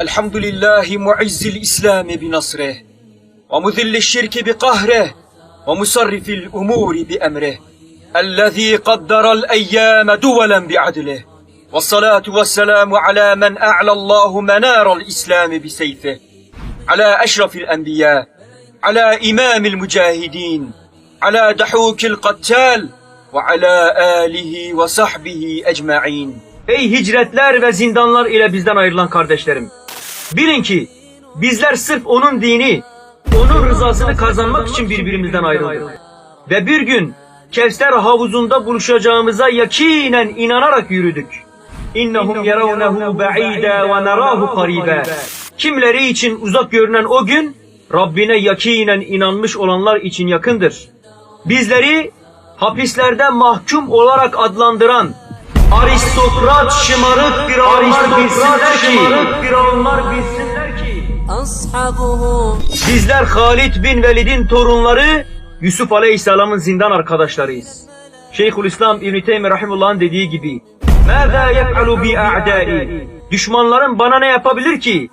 الحمد لله معز الإسلام بنصره ومذل الشرك بقهره ومصرف الأمور بأمره الذي قدر الأيام دولا بعدله والصلاة والسلام على من أعلى الله منار الإسلام بسيفه على أشرف الأنبياء على إمام المجاهدين على دحوك القتال وعلى آله وصحبه أجمعين Ey hicretler ve zindanlar ile bizden ayrılan kardeşlerim! Bilin ki bizler sırf onun dini, onun rızasını kazanmak için birbirimizden ayrıldık. Ve bir gün Kevser havuzunda buluşacağımıza yakinen inanarak yürüdük. İnnehum yeravnehu ba'ida ve narahu qariba. Kimleri için uzak görünen o gün Rabbine yakinen inanmış olanlar için yakındır. Bizleri hapislerde mahkum olarak adlandıran Aristokrat şımarık bir anlar bilsinler ki bir anlar bilsinler ki Bizler Halid bin Velid'in torunları Yusuf Aleyhisselam'ın zindan arkadaşlarıyız. Şeyhülislam İbn Teymi rahimullah'ın dediği gibi Mâzâ yef'alu bi a'dâi Düşmanlarım bana ne yapabilir ki?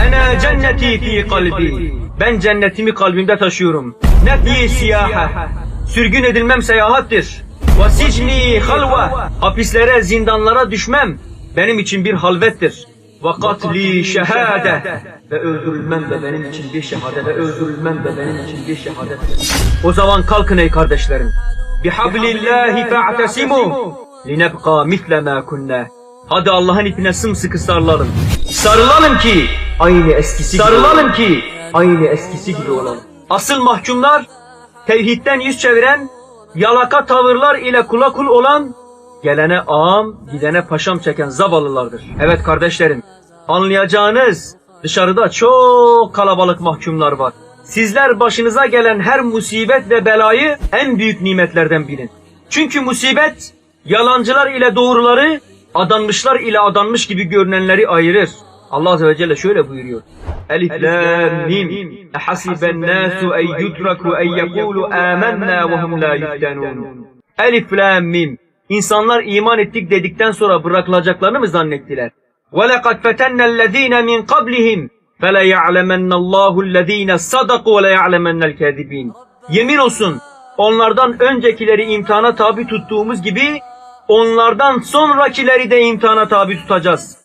Ana cenneti fi kalbi Ben cennetimi kalbimde taşıyorum. Nefi siyaha Sürgün edilmem seyahattir. Ve sicni halva. Hapislere, zindanlara düşmem benim için bir halvettir. Ve katli şehade. Ve öldürülmem de benim için bir şehadet. Ve öldürülmem de benim için bir şehadettir. O zaman kalkın ey kardeşlerim. Bihablillahi fa'tesimu. Linebqa misle ma kunna. Hadi Allah'ın ipine sımsıkı sarılalım. Sarılalım ki aynı eskisi sarılalım ki aynı eskisi gibi olalım. Asıl mahkumlar tevhidden yüz çeviren, yalaka tavırlar ile kula kul olan, gelene ağam, gidene paşam çeken zavallılardır. Evet kardeşlerim, anlayacağınız dışarıda çok kalabalık mahkumlar var. Sizler başınıza gelen her musibet ve belayı en büyük nimetlerden bilin. Çünkü musibet yalancılar ile doğruları, adanmışlar ile adanmış gibi görünenleri ayırır. Allah Azze ve Celle şöyle buyuruyor. Elif lam mim. Hasiben nasu en yutraku en yekulu amennâ ve hum la yuftanun. Elif lam mim. İnsanlar iman ettik dedikten sonra bırakılacaklarını mı zannettiler? وَلَقَدْ فَتَنَّ الَّذ۪ينَ مِنْ قَبْلِهِمْ فَلَيَعْلَمَنَّ اللّٰهُ الَّذ۪ينَ صَدَقُوا وَلَيَعْلَمَنَّ الْكَاذِب۪ينَ Yemin olsun onlardan öncekileri imtihana tabi tuttuğumuz gibi onlardan sonrakileri de imtihana tabi tutacağız.